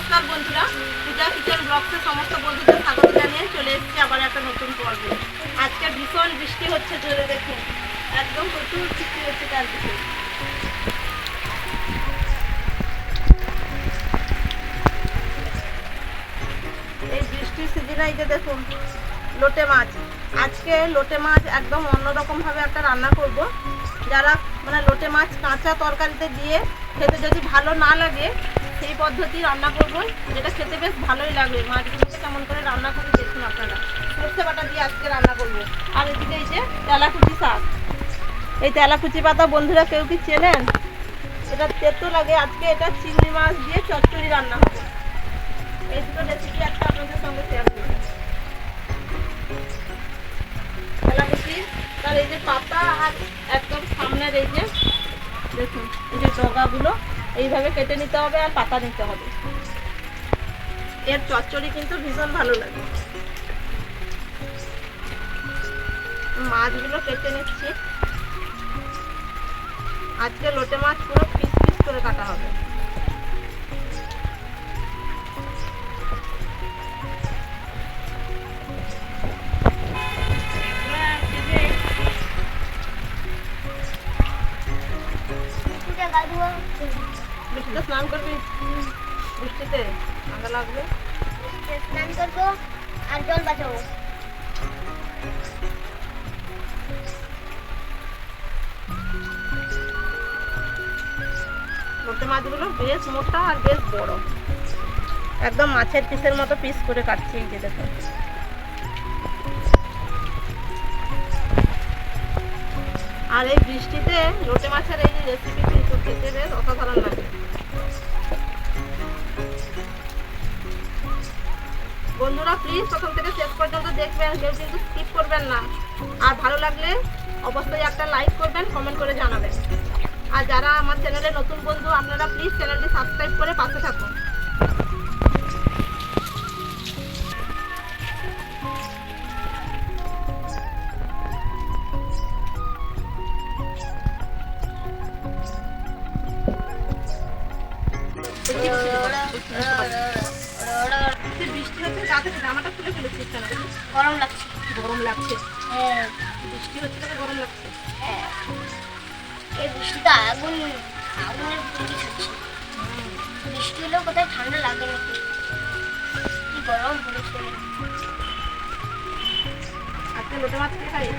নমস্কার বন্ধুরা, পূজা কিচেন ব্লগসে সমস্ত বন্ধুদের স্বাগত জানিয়ে চলে এসেছি আবার একটা নতুন পর্বে। আজকে ভীষণ বৃষ্টি হচ্ছে জোরে দেখুন। একদম প্রচুর বৃষ্টি হচ্ছে চারদিকে। এই বৃষ্টির সিজনে এই যে দেখুন, লোটে মাছ। আজকে লোটে মাছ একদম অন্যরকম ভাবে একটা রান্না করব। যারা মানে লোটে মাছ কাঁচা তরকারিতে দিয়ে খেতে যদি ভালো না লাগে সেই পদ্ধতি রান্না করব, যেটা খেতে বেশ ভালোই লাগবে। মাছগুলোকে কেমন করে রান্না করে দেখুন আপনারা। সর্ষে বাটা দিয়ে আজকে রান্না করব। আর এদিকে এই যে তেলাকুচি শাক। এই তেলাকুচি পাতা বন্ধুরা কেউ কি চেনেন? এটা তেতো লাগে। আজকে এটা চিংড়ি মাছ দিয়ে চচ্চড়ি রান্না হবে। এই দুটো রেসিপি একটা আপনাদের সঙ্গে শেয়ার করব। তেলাকুচি, তার এই যে পাতা আর একদম সামনের এই যে, দেখুন, এই যে ডগাগুলো। এইভাবে কেটে নিতে হবে আর পাতা নিতে হবে। এর চচ্চড়ি কিন্তু ভীষণ ভালো লাগে। মাছগুলো কেটে নিচ্ছি। আজকে লোটে মাছ পুরো পিস পিস করে কাটা হবে। ঠান্ডা লাগবে? স্নান করব আর জল বাঁচাবো। লোটে মাছগুলো বেশ মোটা আর বেশ বড়। একদম মাছের পিসের মতো পিস করে কাটছি এই যে আর এই বৃষ্টিতে লোটে মাছের এই যে রেসিপি কিন্তু খেতে বেশ অসাধারণ লাগে। বন্ধুরা প্লিজ প্রথম থেকে শেষ পর্যন্ত দেখবেন কেউ কিন্তু স্কিপ করবেন না। আর ভালো লাগলে অবশ্যই একটা লাইক করবেন কমেন্ট করে জানাবেন। আর যারা আমার চ্যানেলে নতুন বন্ধু, আপনারা প্লিজ চ্যানেলটি সাবস্ক্রাইব করে পাশে থাকুন। আগুন আগুনের পুরি খাচ্ছে বৃষ্টি হলেও কোথায় ঠান্ডা লাগে নাকি? কি গরম পড়েছে। আজকে লোটে মাছ খেতে যাব।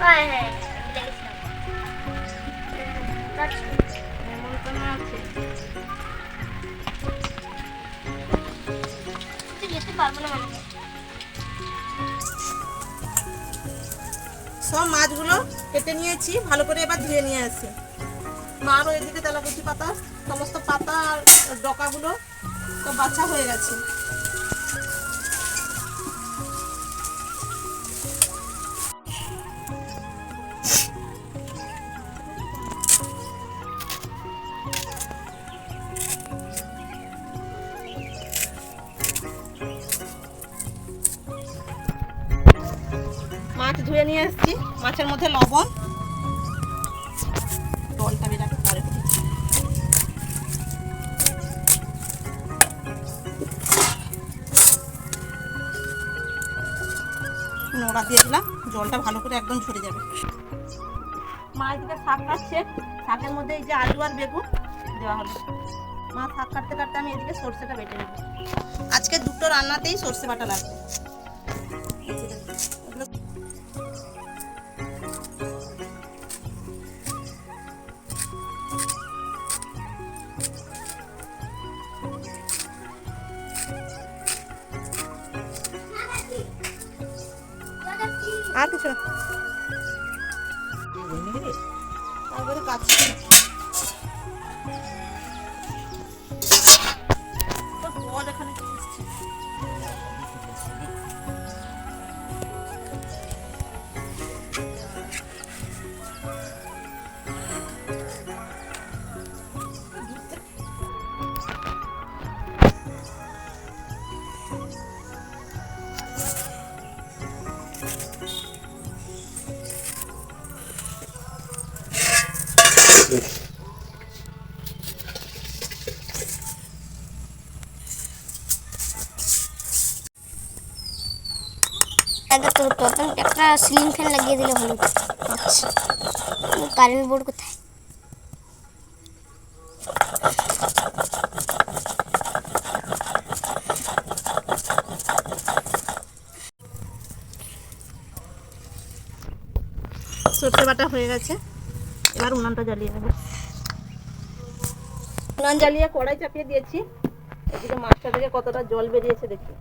হ্যাঁ হ্যাঁ কিন্তু যেতে পারব না মনে। সব মাছগুলো কেটে নিয়েছি, ভালো করে এবার ধুয়ে নিয়ে আসি। মারও এদিকে তেলাকুচি পাতা, সমস্ত পাতা আর ডকাগুলো সব বাছা হয়ে গেছে। নোড়া দিয়ে দিলাম জলটা ভালো করে একদম ঝরে যাবে। মা এদিকে শাক কাটছে, শাকের মধ্যে এই যে আলু আর বেগুন দেওয়া হলো। মা শাক কাটতে কাটতে আমি এদিকে সর্ষেটা বেটে নেব। আজকে দুটো রান্নাতেই সর্ষে বাটা লাগবে। আর কিছু আগে একটা সিলিং ফ্যান লাগিয়ে দিলে ভালো। হতো। আচ্ছা কারেন্ট বোর্ড কোথায়? সর্ষে বাটা হয়ে গেছে। এবার উনানটা জ্বালিয়ে নেব। উনান জ্বালিয়ে কড়াই চাপিয়ে দিয়েছি। এদিকে মাছটা থেকে কতটা জল বেরিয়েছে দেখি।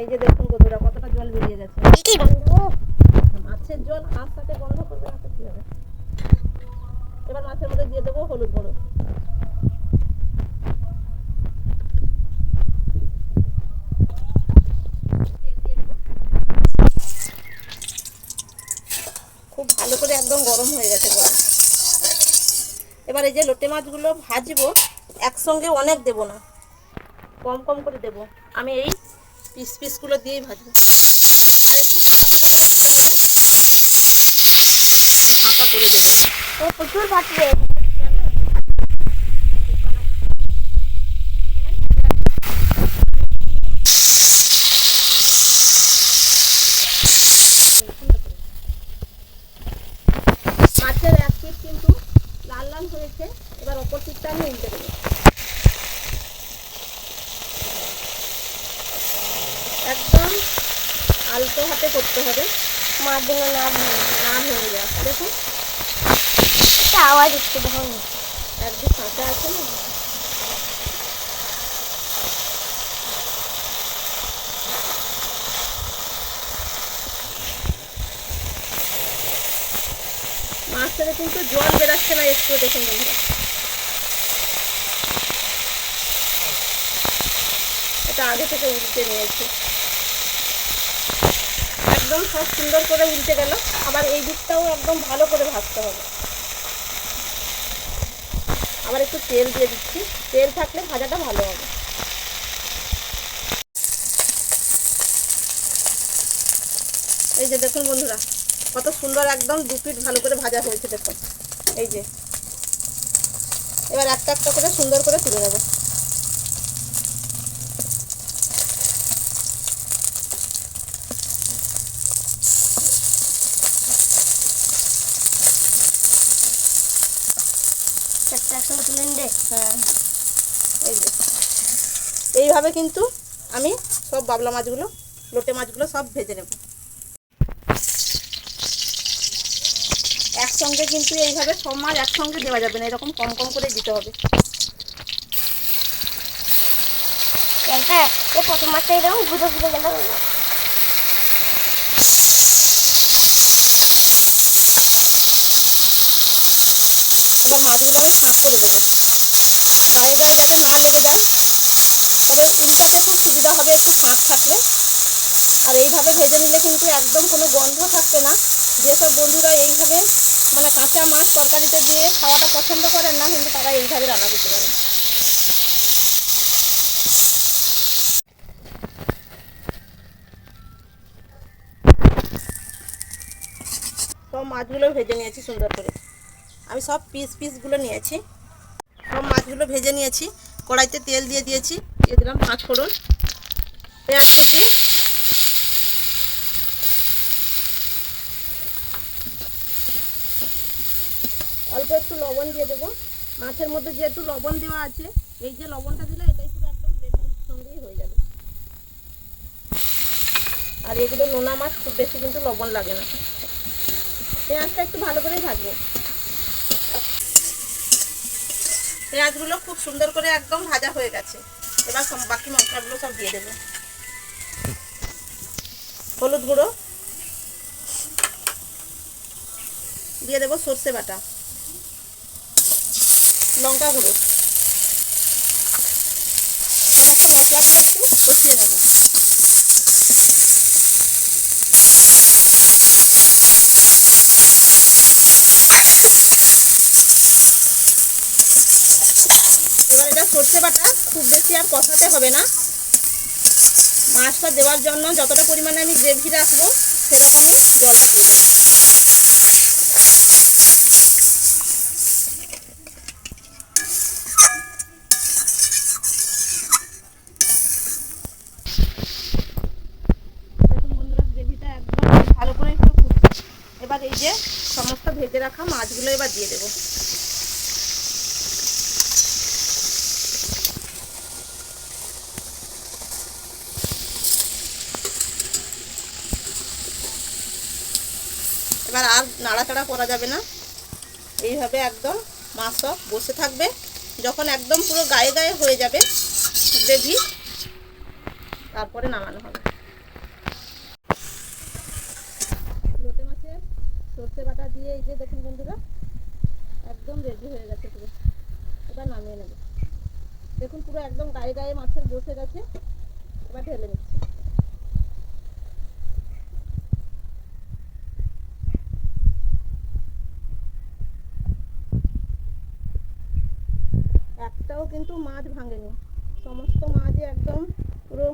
এই যে দেখুন কতটা কতটা জল বেরিয়ে বন্ধু মাছের জল হাঁস সাথে বন্ধ করবে না তো কি হবে এবার মাছের মধ্যে দিয়ে দেবো হলুদ গুঁড়ো। খুব ভালো করে একদম গরম হয়ে গেছে গরম। এবার এই যে লোটে মাছগুলো ভাজবো একসঙ্গে অনেক দেবো না। কম কম করে দেবো। আমি এই পিস পিসগুলো দিয়েই ভাজবো। আর একটু ফাঁকা ফাঁকা একটু ফাঁকা করে দেবো প্রচুর ফাটবে মাছের এক পিস কিন্তু লাল লাল হয়েছে। এবার অপর পিসটা আমি উল্টে দেবো একদম আলতো হাতে করতে হবে। মার জন্য না না ভেঙে যায় দেখুন। একটা আওয়াজ হচ্ছে দেখুন একদিন কাঁচা আছে না? মাছ কিন্তু জল বেরাচ্ছে না একটু দেখুন বন্ধুরা। এটা আগে থেকে উল্টে নিয়েছি। একদম সব সুন্দর করে উল্টে গেল। আবার এই দিকটাও একদম ভালো করে ভাজতে হবে। আবার একটু তেল দিয়ে দিচ্ছি। তেল থাকলে ভাজাটা ভালো হবে। এই যে দেখুন বন্ধুরা, কত সুন্দর একদম দু পিঠ ভালো করে ভাজা হয়েছে দেখুন। এই যে। এবার একটা একটা করে সুন্দর করে তুলে নেব চারটে একসঙ্গে তুলে নিলে হ্যাঁ। এই যে। এইভাবে কিন্তু আমি সব বাবলা মাছগুলো লোটে মাছগুলো সব ভেজে নেব। একসঙ্গে কিন্তু এইভাবে সব মাছ একসঙ্গে দেওয়া যাবে না এরকম কম কম করে দিতে হবে। প্রথম মাছটা এরকম ঘুরে ঘুরে গেল এবার মাছগুলো আমি ফাঁক করে দেবো। গায়ে যাতে না লেগে যায় তবে উল্টাতে খুব সুবিধা হবে একটু ফাঁক থাকলে। আর এইভাবে ভেজে নিলে কিন্তু একদম কোনো গন্ধ থাকবে না। যেসব বন্ধুরা এইভাবে মানে কাঁচা মাছ তরকারিতে দিয়ে খাওয়াটা পছন্দ করেন না, কিন্তু তারা এইভাবে রান্না করতে পারেন সব মাছগুলো ভেজে নিয়েছি সুন্দর করে। আমি সব পিস পিসগুলো নিয়েছি। মাছগুলো ভেজে নিয়েছি। কড়াইতে তেল দিয়ে দিয়েছি। দিয়ে দিলাম পাঁচ ফোড়ন। পেঁয়াজ কুচি। অল্প একটু লবণ দিয়ে দেবো। মাছের মধ্যে যেহেতু লবণ দেওয়া আছে, এই যে লবণটা দিলে এটাই পুরো একদম গ্রেভির সঙ্গেই হয়ে যাবে। আর এগুলো নোনা মাছ, খুব বেশি কিন্তু লবণ লাগে না। পেঁয়াজটা একটু ভালো করেই ভাজবো। পেঁয়াজগুলো খুব সুন্দর করে একদম ভাজা হয়ে গেছে। এবার বাকি মশলাগুলো সব দিয়ে দেবো। হলুদ গুঁড়ো। দিয়ে দেবো সর্ষে বাটা। লঙ্কা গুঁড়ো। সর্ষে বাটা খুব বেশি আর কষাতে হবে না। মাছটা দেওয়ার জন্য যতটা পরিমাণে আমি গ্রেভি রাখব সেটা হলে যথেষ্ট এবার এই যে সমস্ত ভেজে রাখা মাছগুলো এবার দিয়ে দেবো। এবার আর নাড়াচাড়া করা যাবে না। এইভাবে একদম মাছ সব বসে থাকবে। যখন একদম পুরো গায়ে গায়ে হয়ে যাবে, গ্রেভি, তারপরে নামানো হবে। লোটে মাছের সর্ষে বাটা দিয়ে এই যে দেখুন বন্ধুরা, একদম রেডি হয়ে গেছে পুরো। এবার নামিয়ে নেব। দেখুন পুরো একদম গায়ে গায়ে মাছের বসে গেছে। এবার ঢেলে নিচ্ছি একটাও কিন্তু মাছ ভাঙেনি। সমস্ত মাছই একদম পুরো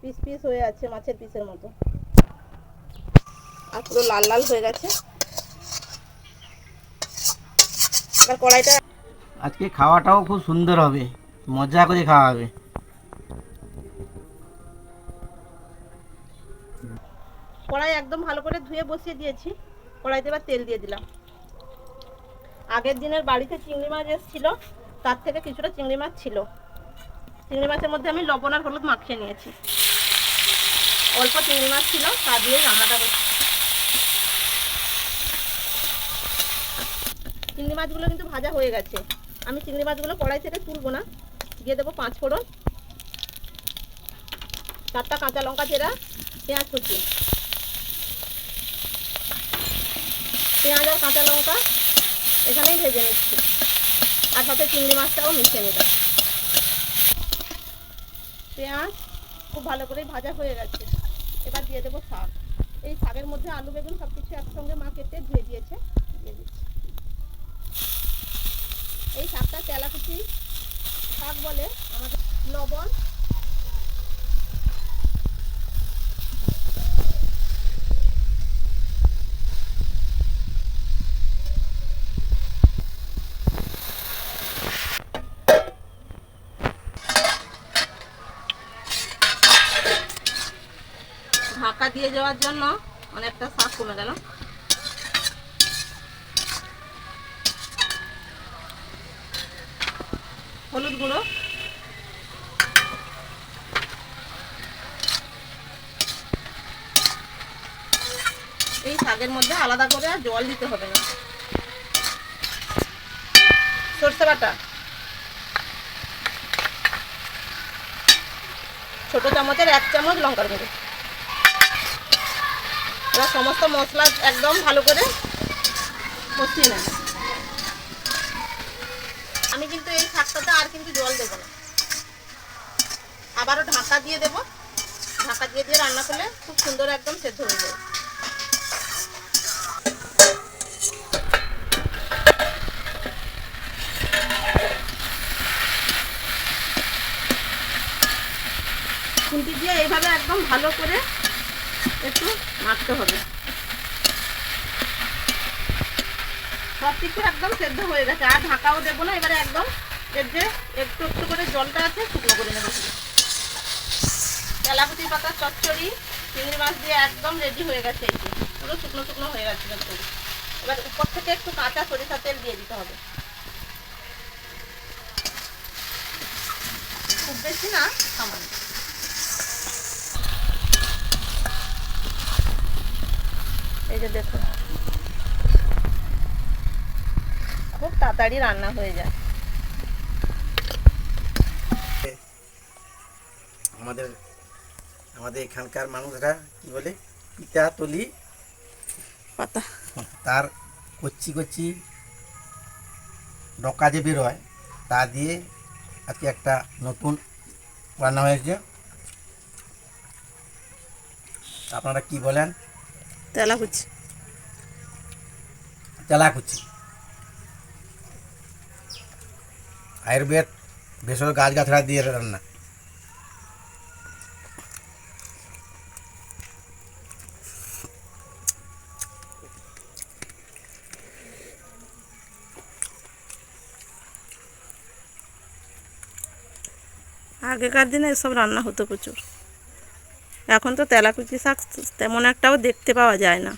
পিস পিস হয়ে আছে মাছের পিসের মতো। আর পুরো লাল লাল হয়ে গেছে। এবার কড়াইটা আজকে খাওয়াটাও খুব সুন্দর হবে। মজা করে খাওয়া হবে। কড়াই একদম ভালো করে ধুয়ে বসিয়ে দিয়েছি। কড়াইতে এবার তেল দিয়ে দিলাম। আগের দিনের বাড়িতে চিংড়ি মাছ এসেছিল তার থেকে কিছুটা চিংড়ি মাছ ছিল। চিংড়ি মাছের মধ্যে আমি লবণ আর হলুদ মাখিয়ে নিয়েছি। অল্প চিংড়ি মাছ ছিল, তা দিয়ে রান্নাটা করছি। চিংড়ি মাছগুলো কিন্তু ভাজা হয়ে গেছে। আমি চিংড়ি মাছগুলো কড়াই থেকে তুলবো না, দিয়ে দেবো পাঁচ ফোড়ন, চারটা কাঁচা লঙ্কা চেরা, পেঁয়াজ কুচি। পেঁয়াজ আর কাঁচা লঙ্কা এখানেই ভেজে নিচ্ছি। আর সাথে চিংড়ি মাছটাও মিশিয়ে নিলাম পেঁয়াজ খুব ভালো করে ভাজা হয়ে গেছে। এবার দিয়ে দেবো শাক। এই শাকের মধ্যে আলু, বেগুন সব কিছু একসঙ্গে মা কেটে ধুয়ে দিয়েছে। দিয়ে দিচ্ছি। এই শাকটা তেলাকুচি শাক বলে আমাদের লবণ যাওয়ার জন্য অনেকটা শাক কমে গেল। হলুদ গুঁড়ো এই শাকের মধ্যে আলাদা করে আর জল দিতে হবে না। সর্ষে বাটা। ছোট চামচের এক চামচ লঙ্কার গুঁড়ো। এবার সমস্ত মশলা একদম ভালো করে কষিয়ে নেব। আমি কিন্তু এই শাকটাতে আর কিন্তু জল দেবো না। আবারও ঢাকা দিয়ে দেব। ঢাকা দিয়ে দিয়ে রান্না করলে খুব সুন্দর একদম সেদ্ধ হয়ে যাবে। খুন্তি দিয়ে এইভাবে একদম ভালো করে একটু মাখতে হবে। সব কিছু একদম সেদ্ধ হয়ে গেছে, আর ঢাকাও দেবো না, এবারে একদম এর যে একটু একটু করে জলটা আছে শুকনো করে নেব। তেলাপুতি পাতা, চচ্চড়ি, চিংড়ি মাছ দিয়ে একদম রেডি হয়ে গেছে যে। পুরো শুকনো শুকনো হয়ে গেছে কিন্তু এবার উপর থেকে একটু কাঁচা সরিষা তেল দিয়ে দিতে হবে। খুব বেশি না, সামান্য। এই যে দেখুন খুব তাড়াতাড়ি রান্না হয়ে যায়। আমাদের আমাদের এখানকার মানুষরা কি বলে? পিতা তলি পাতা। তার কচ্ছি কচ্ছি ডকা যে বেরোয় তা দিয়ে আজকে একটা নতুন রান্না হয়েছে। আপনারা কি বলেন? তেলাকুচি তেলাকুচি আয়ুর্বেদ ভেষজ গাছ গাছড়া দিয়ে রান্না আগেকার দিনে এসব রান্না হতো প্রচুর এখন তো তেলাকুচি শাক তেমন একটাও দেখতে পাওয়া যায় না।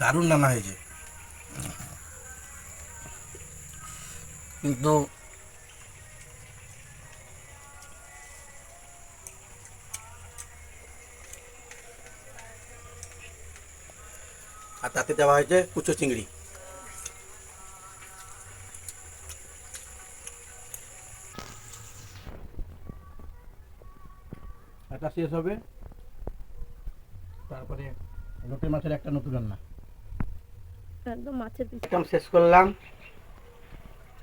দারুণ নানা হয়েছে। কিন্তু আর তাতে দেওয়া হয়েছে কুচো চিংড়ি। এটা শেষ হবে। তারপরে লোটে মাছের একটা নতুন রান্না। একদম মাছের আইটেম শেষ করলাম।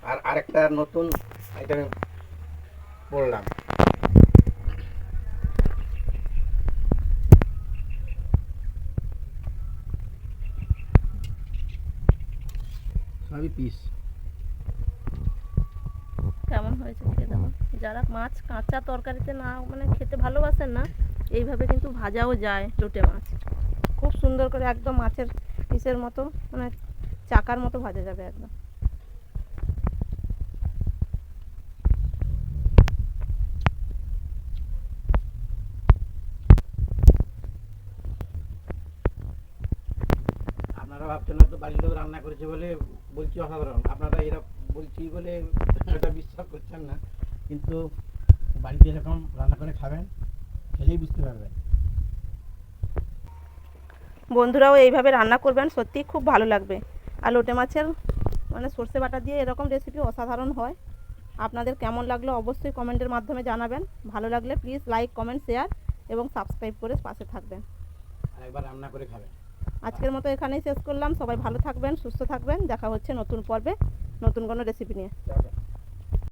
আর আরেকটা নতুন আইটেমে পড়লাম সবই পিস কেমন হয়েছে খেয়ে দেখো। যারা মাছ কাঁচা তরকারিতে না মানে খেতে ভালোবাসেন না, এইভাবে কিন্তু ভাজাও যায় লোটে মাছ। খুব সুন্দর করে একদম মাছের পিসের মতো মানে চাকার মতো ভাজা যাবে একদম। আপনারা ভাবছেন হয়তো বাড়ির লোক রান্না করেছে বলে বলছি অসাধারণ। আপনারা এরা বলছি বলে এটা বিশ্বাস করছেন না কিন্তু বাড়িতে এরকম রান্না করে খাবেন খেলেই বুঝতে পারবেন। বন্ধুরাও এইভাবে রান্না করবেন সত্যিই খুব ভালো লাগবে। আর লোটে মাছের মানে সর্ষে বাটা দিয়ে এরকম রেসিপি অসাধারণ হয়। আপনাদের কেমন লাগল অবশ্যই কমেন্টের মাধ্যমে জানাবেন। ভালো লাগলে প্লিজ লাইক কমেন্ট শেয়ার এবং সাবস্ক্রাইব করে পাশে থাকবেন। একবার রান্না করে খাবেন। আজকের মতো এখানেই শেষ করলাম। সবাই ভালো থাকবেন সুস্থ থাকবেন। দেখা হচ্ছে নতুন পর্বে। নতুন কোনো রেসিপি নিয়ে। আচ্ছা।